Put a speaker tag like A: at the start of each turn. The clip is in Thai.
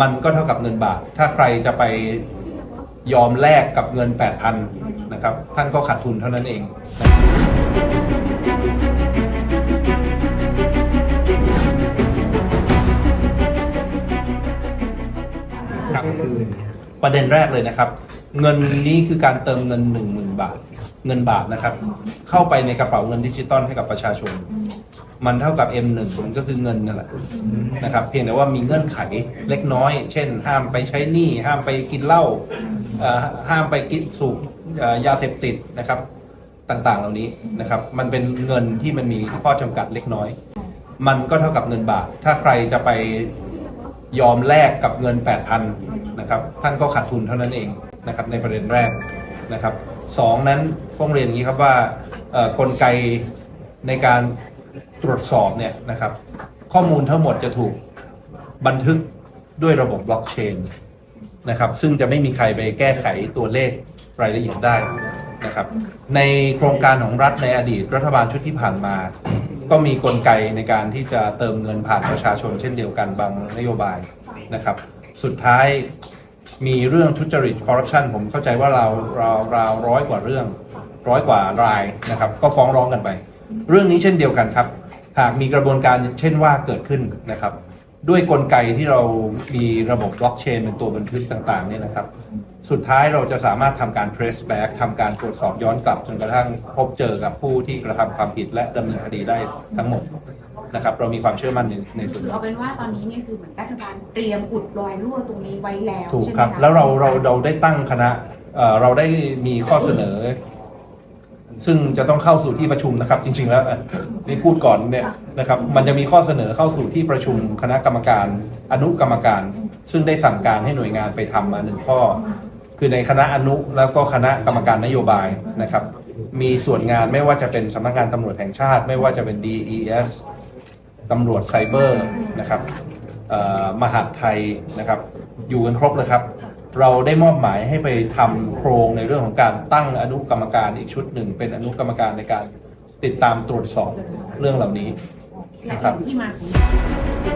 A: มันก็เท่ากับเงินบาท ถ้าใครจะไปยอมแลกกับเงิน 8,000นะครับ ท่านก็ขาดทุนเท่านั้นเองครับ ประเด็นแรกเลยนะครับ เงินนี้คือการเติมเงิน 1 0,000 บาท เงินบาทนะครับ เข้าไปในกระเป๋าเงินดิจิตอลให้กับประชาชน มันเท่ากับ M1 มันก็คือเงินนั่นแหละนะครับ เพียงแต่ว่ามีเงื่อนไขเล็กน้อย เช่น ห้ามไปใช้หนี้ห้ามไปกินเหล้าเอ่อห้ามไปกินสูบเอ่อยาเสพติดนะครับต่างๆ เหล่านี้นะครับ มันเป็นเงินที่มันมีข้อจำกัดเล็กน้อย มันก็เท่ากับเงินบาท ถ้าใครจะไป ยอมแลกกับเงิน 8,000นะครับท่านก็ขาดทุนเท่านั้นเองนะครับในประเด็นแรกนะครับสองนั้นต้องเรียนอย่างนี้ครับว่ากลไกในการตรวจสอบเนี่ยนะครับข้อมูลทั้งหมดจะถูกบันทึกด้วยระบบบล็อกเชนนะครับซึ่งจะไม่มีใครไปแก้ไขตัวเลขรายละเอียดได้นะครับในโครงการของรัฐในอดีตรัฐบาลชุดที่ผ่านมา ก็มีกลไกในการที่จะเติมเงินผ่านประชาชนเช่นเดียวกันบางนโยบายนะครับ สุดท้ายมีเรื่องทุจริตคอร์รัปชันผมเข้าใจว่าเราเราเราร้อยกว่าเรื่องร้อยกว่ารายนะครับ ก็ฟ้องร้องกันไป เรื่องนี้เช่นเดียวกันครับ หากมีกระบวนการเช่นว่าเกิดขึ้นนะครับ ด้วยกลไกที่เรามีระบบบล็อกเชนเป็นตัวบันทึกต่างๆเนี่ยนะครับ สุดท้ายเราจะสามารถทำการ trace back ทำการตรวจสอบย้อนกลับจนกระทั่งพบเจอกับผู้ที่กระทำความผิดและดำเนินคดีได้ทั้งหมดนะครับ เรามีความเชื่อมั่นในในส่วน
B: คือ
A: นี้
B: เอาเป็นว่าตอนนี้เนี่ยคือเหมือนรัฐบาลเตรียมอุดรอยรั่วตรงนี้ไว้แล้ว
A: ถูก
B: ใช่ไหม
A: ครับ
B: คะ
A: แล้วเราเราเราได้ตั้งคณะเอ่อเราได้มีข้อเสนอ ซึ่งจะต้องเข้าสู่ที่ประชุมนะครับ จริง ๆ แล้วนี่พูดก่อนเนี่ยนะครับมันจะมีข้อเสนอเข้าสู่ที่ประชุมคณะกรรมการ อนุกรรมการ ซึ่งได้สั่งการให้หน่วยงานไปทำมาหนึ่งข้อ คือในคณะอนุแล้วก็คณะกรรมการนโยบายนะครับ มีส่วนงานไม่ว่าจะเป็นสำนักงานตำรวจแห่งชาติ ไม่ว่าจะเป็น DES ตำรวจไซเบอร์นะครับมหาดไทยนะครับ อยู่กันครบเลยครับ เราได้มอบหมายให้ไปทำโครงในเรื่องของการตั้งอนุกรรมการอีกชุดหนึ่ง เป็นอนุกรรมการในการติดตามตรวจสอบเรื่องเหล่านี้นะครับ
B: ที่มาของ